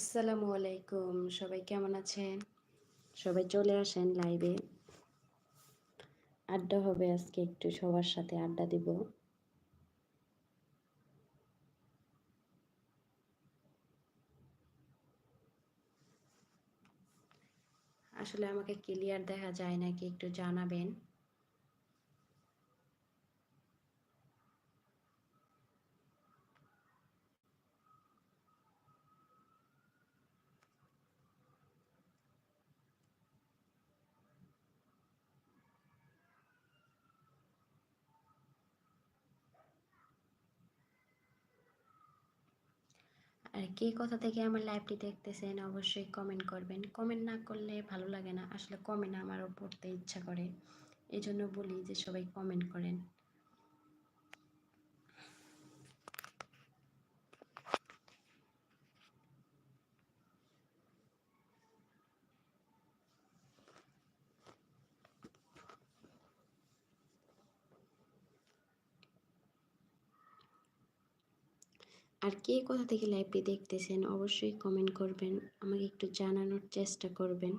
আসসালামু আলাইকুম, সবাই কেমন আছেন? সবাই চলে আসেন লাইভে আড্ডা হবে আজকে, একটু সবার সাথে আড্ডা দিব। আসলে আমাকে ক্লিয়ার দেখা যায় নাকি একটু জানাবেন। আর কে কথা থেকে আমার লাইভটি দেখতেছেন অবশ্যই কমেন্ট করবেন। কমেন্ট না করলে ভালো লাগে না। আসলে কমেন্ট আমারও পড়তে ইচ্ছা করে। এই জন্য বলি যে সবাই কমেন্ট করেন। আর কে কোথা থেকে লাইভটি দেখতেছেন অবশ্যই কমেন্ট করবেন। আমাকে একটু জানানোর চেষ্টা করবেন।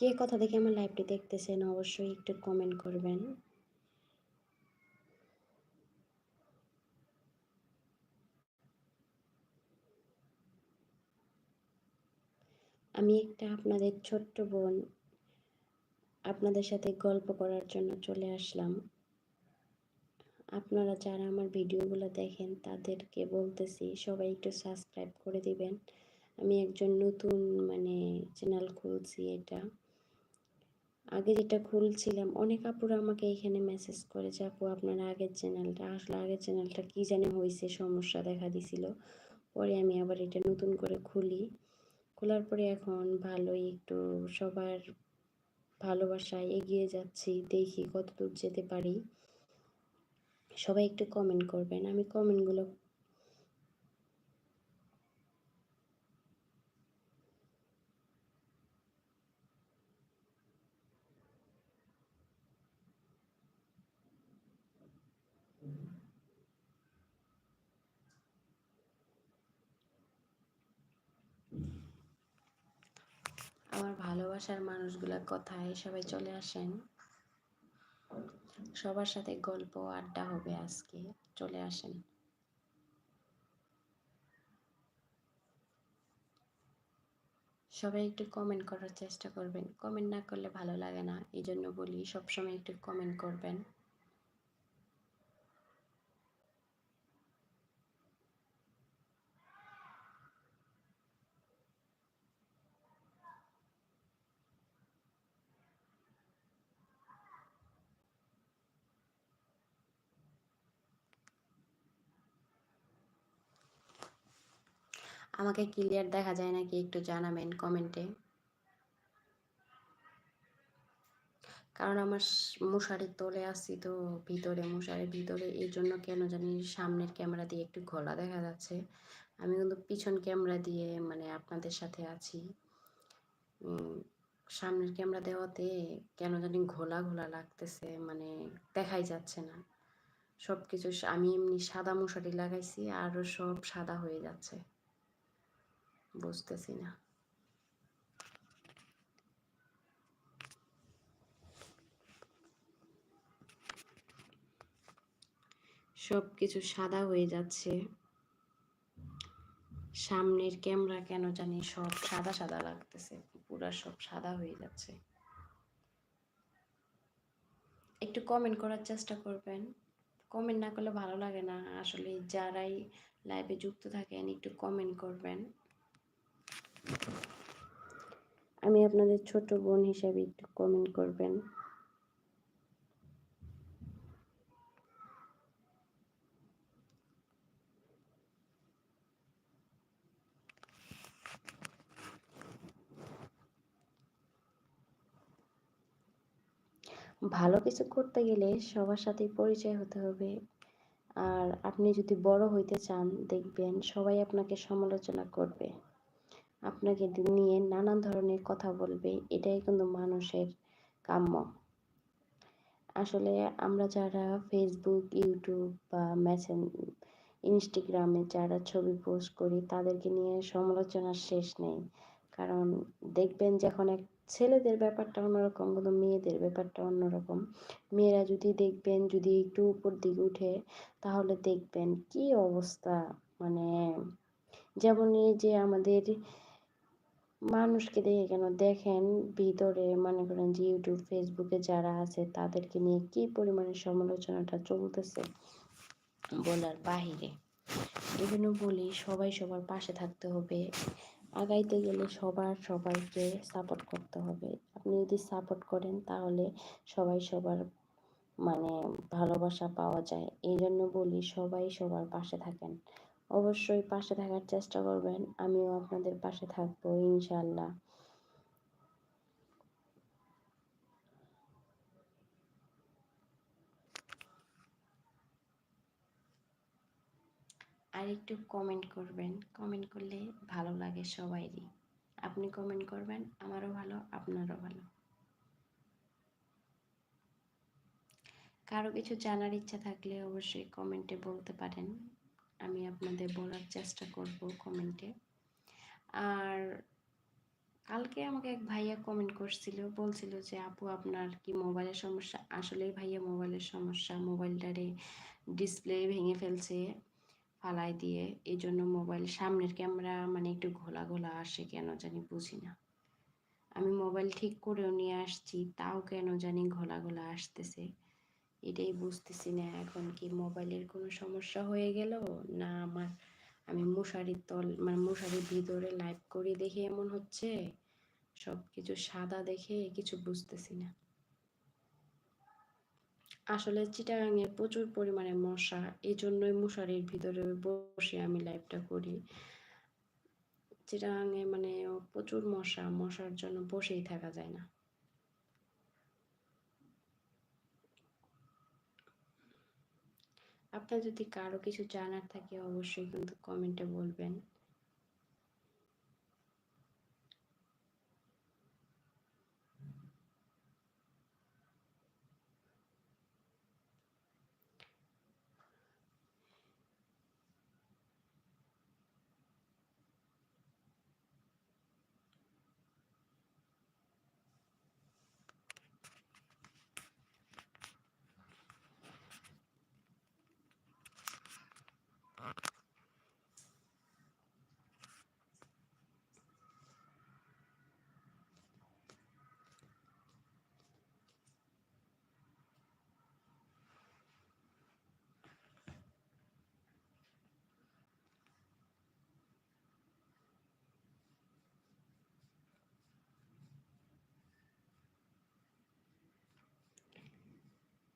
কে কথা দেখে আমার লাইভটি দেখতেছেন, অবশ্যই একটু কমেন্ট করবেন। আমি একটা আপনাদের ছোট্ট বোন, আপনাদের সাথে গল্প করার জন্য চলে আসলাম। আপনারা যারা আমার ভিডিওগুলো দেখেন, তাদেরকে বলতেছি, সবাই একটু সাবস্ক্রাইব করে দিবেন। আমি একজন নতুন মানে চ্যানেল খুলছি এটা। আগে যেটা খুলছিলাম, অনেক আপুরা আমাকে এখানে মেসেজ করেছে আপু, আপনার আগের চ্যানেলটা আসলে আগের চ্যানেলটা কী জানে হয়েছে সমস্যা দেখা দিছিল। পরে আমি আবার এটা নতুন করে খুলি। খোলার পরে এখন ভালোই, একটু সবার ভালোবাসায় এগিয়ে যাচ্ছি, দেখি কত দূর যেতে পারি। সবাই একটু কমেন্ট করবেন। আমি কমেন্টগুলো আমার ভালোবাসার মানুষগুলোর কথায় সবাই চলে আসেন। সবার সাথে গল্প, আড্ডা হবে আজকে। চলে আসেন। সবাই একটু কমেন্ট করার চেষ্টা করবেন। কমেন্ট না করলে ভালো লাগে না। এই জন্য বলি, সবসময় একটু কমেন্ট করবেন। আমাকে ক্লিয়ার দেখা যায় নাকি একটু জানাবেন কমেন্টে কারণ আমার মশারির তলে আসছি তো ভিতরে, মশারির ভিতরে, এই জন্য কেন জানি সামনের ক্যামেরা দিয়ে একটু ঘোলা দেখা যাচ্ছে। আমি কিন্তু পিছন ক্যামেরা দিয়ে মানে আপনাদের সাথে আছি। সামনের ক্যামেরা দেওয়াতে কেন জানি ঘোলা ঘোলা লাগতেছে মানে দেখাই যাচ্ছে না। সব কিছু আমি এমনি সাদা মশারি লাগাইছি আরও সব সাদা হয়ে যাচ্ছে। বুঝতেছি না। সব কিছু সাদা হয়ে যাচ্ছে। সামনের ক্যামেরা কেন জানি সব সাদা সাদা লাগতেছে, পুরা সব সাদা হয়ে যাচ্ছে। একটু কমেন্ট করার চেষ্টা করবেন। কমেন্ট না করলে ভালো লাগে না। আসলে যারাই লাইভে যুক্ত থাকেন, একটু কমেন্ট করবেন। আমি আপনাদের ছোট বোন হিসাবে একটু কমেন্ট করবেন। ভালো কিছু করতে গেলে সবার সাথে পরিচয় হতে হবে। আর আপনি যদি বড় হইতে চান, দেখবেন সবাই আপনাকে সমালোচনা করবে। আপনাকে নিয়ে নানান ধরনের কথা বলবে, এটাই কিন্তু মানুষের কাম্য। আসলে আমরা যারা ফেসবুক ইউটিউব বা মেসেন ইনস্টাগ্রামে যারা ছবি পোস্ট করি, তাদেরকে নিয়ে সমালোচনার শেষ নেই। কারণ দেখবেন যখন এক ছেলেদের ব্যাপারটা অন্যরকম কিন্তু মেয়েদের ব্যাপারটা অন্যরকম, মেয়েরা যদি দেখবেন, যদি একটু উপর দিকে উঠে, তাহলে দেখবেন কি অবস্থা। মানে যেমন এই যে আমাদের মানুষকে দেখে কেন দেখেন? ভিতরে মনে করেন যে ইউটিউব ফেসবুকে যারা আছে, তাদেরকে নিয়ে কি পরিমাণে সমালোচনাটা চলতেছে বলার বাহিরে? এই জন্য বলি, সবাই সবার পাশে থাকতে হবে। আগাইতে গেলে সবার সবাইকে সাপোর্ট করতে হবে। আপনি যদি সাপোর্ট করেন, তাহলে সবাই সবার মানে ভালোবাসা পাওয়া যায়। এই জন্য বলি, সবাই সবার পাশে থাকেন। অবশ্যই পাশে থাকার চেষ্টা করবেন। আমিও আপনাদের পাশে থাকব ইনশাল্লাহ আর একটু কমেন্ট করবেন। কমেন্ট করলে ভালো লাগে সবাইরই। আপনি কমেন্ট করবেন, আমারও ভালো, আপনারও ভালো। কারও কিছু জানার ইচ্ছা থাকলে অবশ্যই কমেন্টে বলতে পারেন। আমি আপনাদের বলার চেষ্টা করব কমেন্টে আর কালকে আমাকে এক ভাইয়া কমেন্ট করছিল, বলছিল যে, আপু, আপনার কি মোবাইলের সমস্যা? আসলেই ভাইয়া মোবাইলের সমস্যা মোবাইলটারে ডিসপ্লে ভেঙে ফেলছে ফালাই দিয়ে। এই জন্য মোবাইল সামনের ক্যামেরা মানে একটু ঘোলা ঘোলা আসে কেন জানি বুঝি না। আমি মোবাইল ঠিক করেও নিয়ে আসছি, তাও কেন জানি ঘোলা ঘোলা আসতেছে। এটাই বুঝতেছি না, এখন কি মোবাইলের কোনো সমস্যা হয়ে গেল? না আমার, আমি মশারির তল মানে মশারির ভিতরে লাইভ করে দেখে এমন হচ্ছে? সব কিছু সাদা দেখে কিছু বুঝতেছি না। আসলে চিটাগাঙে প্রচুর পরিমাণে মশা এই জন্যই মশারির ভিতরে বসে আমি লাইভটা করি। চিটাগাঙে মানে প্রচুর মশা, মশার জন্য বসেই থাকা যায় না। আপনার যদি কারও কিছু জানার থাকে অবশ্যই কিন্তু কমেন্টে বলবেন।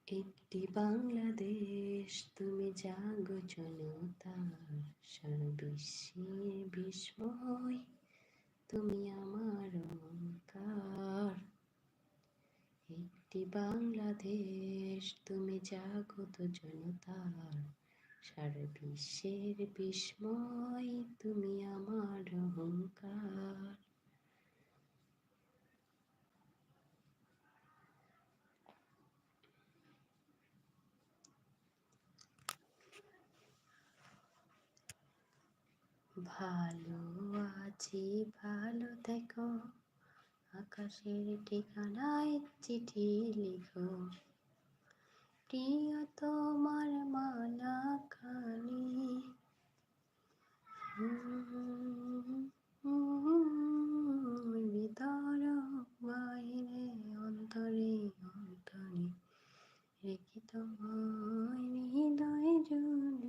একটি বাংলাদেশ, তুমি জাগো জনতার সারা বিশ্বের বিস্ময়, তুমি আমার অহংকার। একটি বাংলাদেশ, তুমি জাগত জনতার সারা বিশ্বের বিস্ময়, তুমি আমার অহংকার। ভালো আছি, ভালো দেখো আকাশের ঠিকানায় চিঠি লিখো। প্রিয় তোমার মালা খানি ভিতর বাইরে, অন্তরে অন্তরে। রেখে তোমার হৃদয় জুড়ে।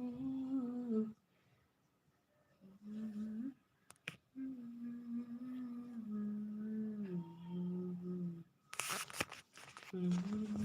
嗯。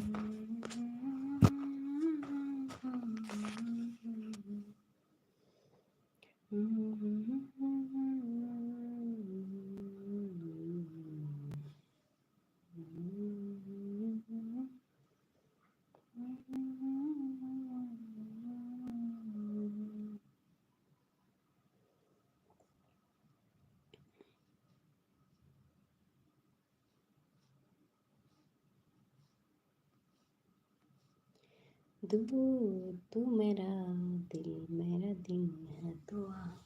दूर, तू मेरा दिल, मेरा दिन है दुआ।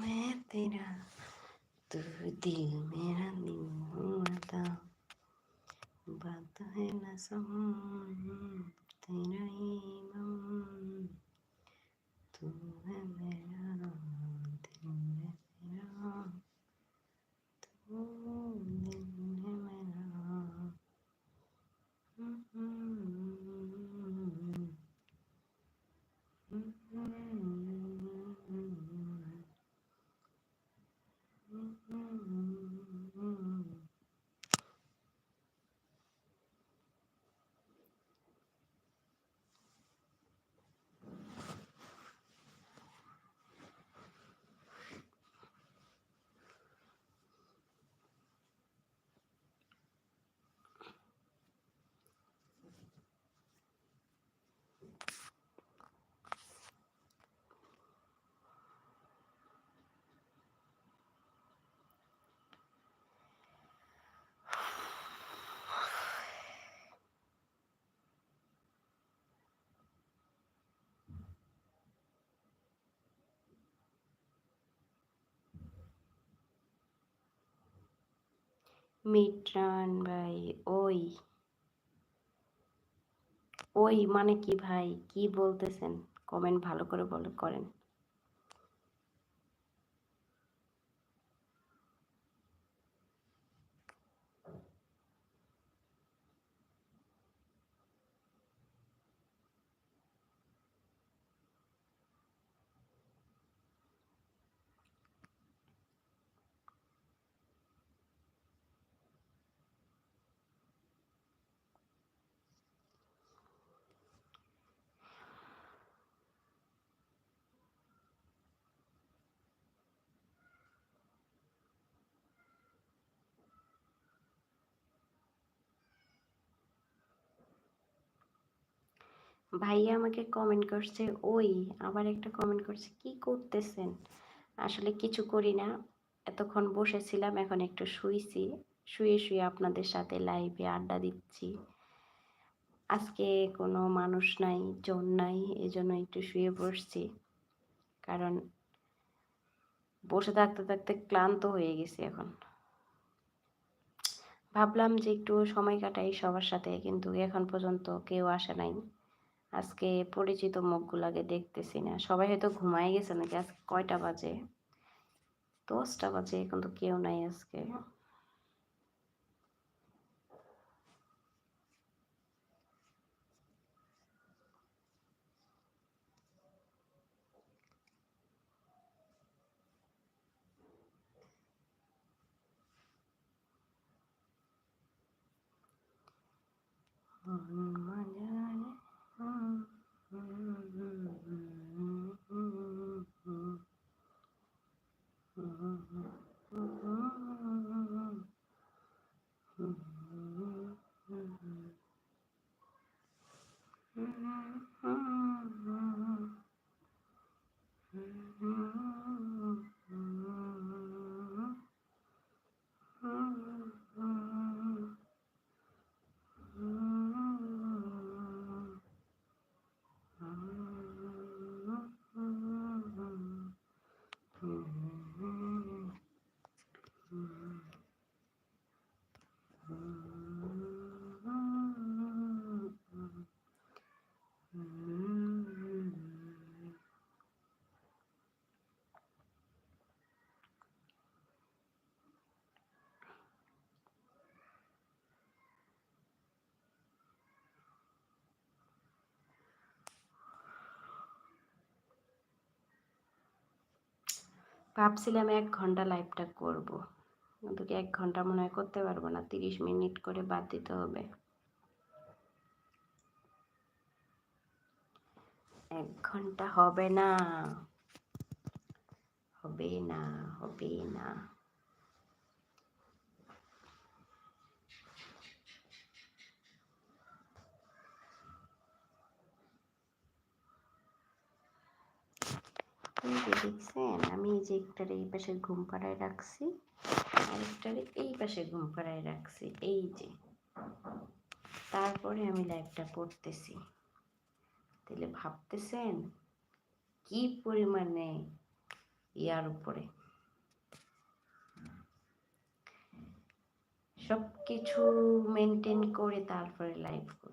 मैं तेरा, तू दिल, मेरा दिल हुआ बात है न तेरा ही तू है मेरा মিট্রান ভাই ওই। ওই মানে কি ভাই? কি বলতেছেন? কমেন্ট ভালো করে বলে করেন। ভাইয়া আমাকে কমেন্ট করছে, ওই, আবার একটা কমেন্ট করছে, কি করতেছেন? আসলে কিছু করি না, এতক্ষণ বসেছিলাম, এখন একটু শুইছি, শুয়ে শুয়ে আপনাদের সাথে লাইভে আড্ডা দিচ্ছি। আজকে কোনো মানুষ নাই, জন নাই, এজন্য একটু শুয়ে বসছি, কারণ বসে থাকতে থাকতে ক্লান্ত হয়ে গেছি এখন। ভাবলাম যে একটু সময় কাটাই সবার সাথে, কিন্তু এখন পর্যন্ত কেউ আসে নাই। আজকে পরিচিত মুখগুলাকে দেখতেছি না। সবাই হয়তো ঘুমাই গেছে নাকি? আজকে কয়টা বাজে? দশটা বাজে, কিন্তু কেউ নাই আজকে। ভাবছিলাম এক ঘণ্টা লাইভটা করব। কিন্তু এক ঘণ্টা মনে হয় করতে পারব না, তিরিশ মিনিট করে বাদ দিতে হবে। এক ঘণ্টা হবে না। হবে না হবে না। যে দেখছেন, আমি এই যে একটার এই পাশে ঘুম পাড়ায় রাখছি, আরেকটারে এই পাশে ঘুম পাড়ায় রাখছি, এই যে। তারপরে আমি লাইভটা করতেছি। তাহলে ভাবতেছেন, কি পরিমাণে ইয়ার উপরে? সব কিছু মেনটেন করে তারপরে লাইভ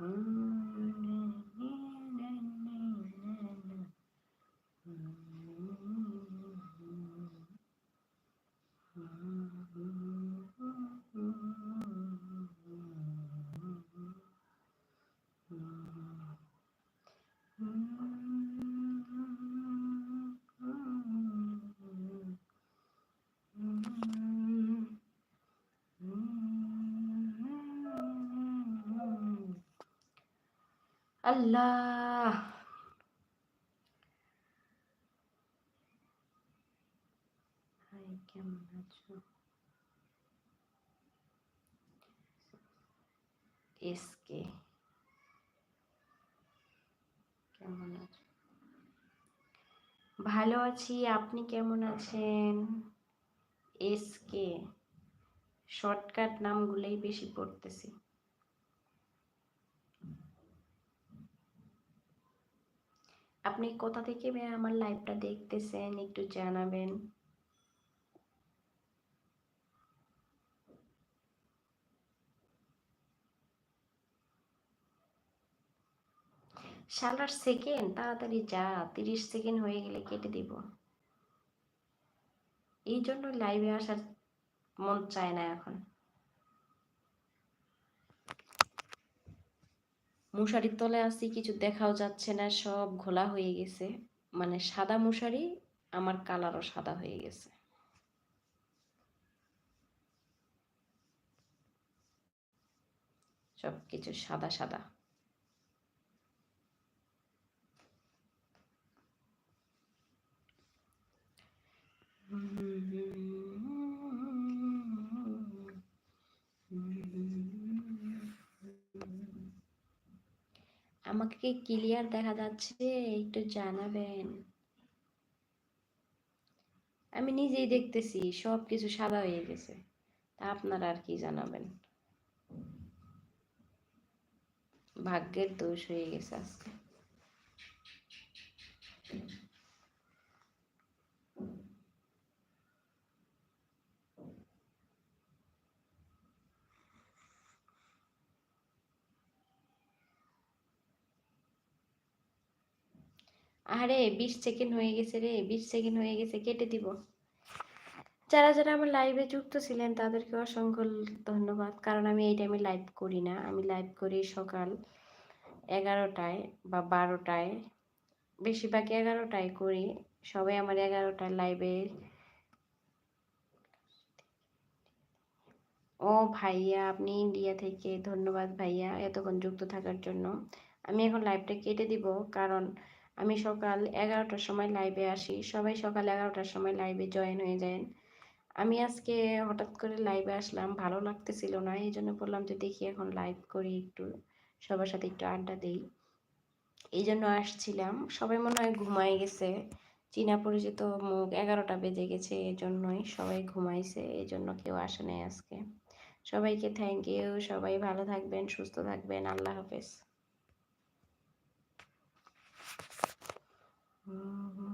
Mm-hmm. আল্লাহ। কেমন আছো? এসকে কেমন আছো? ভালো আছি, আপনি কেমন আছেন? এসকে শর্টকাট নামগুলোই বেশি পড়তেছি। আপনি কোথা থেকে আমার লাইভটা দেখতেছেন? একটু জানাবেন। শালার সেকেন্ড তাড়াতাড়ি যা, তিরিশ সেকেন্ড হয়ে গেলে কেটে দিব। এই জন্য লাইভে আসার মন চায় না এখন। মশারির তলে আছি, কিছু দেখাও যাচ্ছে না, সব ঘোলা হয়ে গেছে। মানে সাদা মশারি আমার কালারও সাদা হয়ে গেছে। সব কিছু সাদা সাদা আমাকে কি ক্লিয়ার দেখা যাচ্ছে, একটু জানাবেন। আমি নিজেই দেখতেছি সব কিছু সাদা হয়ে গেছে। তা আপনারা আর কি জানাবেন? ভাগ্যের দোষ হয়ে গেছে আজকে। আরে, বিশ সেকেন্ড হয়ে গেছে রে, বিশ সেকেন্ড হয়ে গেছে, কেটে দিব। যারা যারা আমার লাইভে যুক্ত ছিলেন, তাদেরকে অসংখ্য ধন্যবাদ। কারণ আমি এই টাইমে লাইভ করি না। আমি লাইভ করি সকাল এগারোটায় বা বারোটায়। বেশিরভাগ এগারোটায় করি। সবাই আমার এগারোটায় লাইভে ও ভাইয়া, আপনি ইন্ডিয়া থেকে। ধন্যবাদ ভাইয়া, এতক্ষণ যুক্ত থাকার জন্য। আমি এখন লাইভটা কেটে দিব। কারণ আমি সকাল এগারোটার সময় লাইভে আসি। সবাই সকাল এগারোটার সময় লাইভে জয়েন হয়ে যান আমি আজকে হঠাৎ করে লাইভে আসলাম, ভালো লাগতেছিল না, এই জন্য বললাম যে দেখি এখন লাইভ করি একটু, সবার সাথে একটু আড্ডা দেই। এই জন্য আসছিলাম। সবাই মনে হয় ঘুমায় গেছে। চীনা পরিচিত মুখ এগারোটা বেজে গেছে, এই জন্যই সবাই ঘুমাইছে, এই জন্য কেউ আসে নাই আজকে। সবাইকে থ্যাংক ইউ সবাই ভালো থাকবেন, সুস্থ থাকবেন, আল্লাহ হাফেজ। Mm-hmm.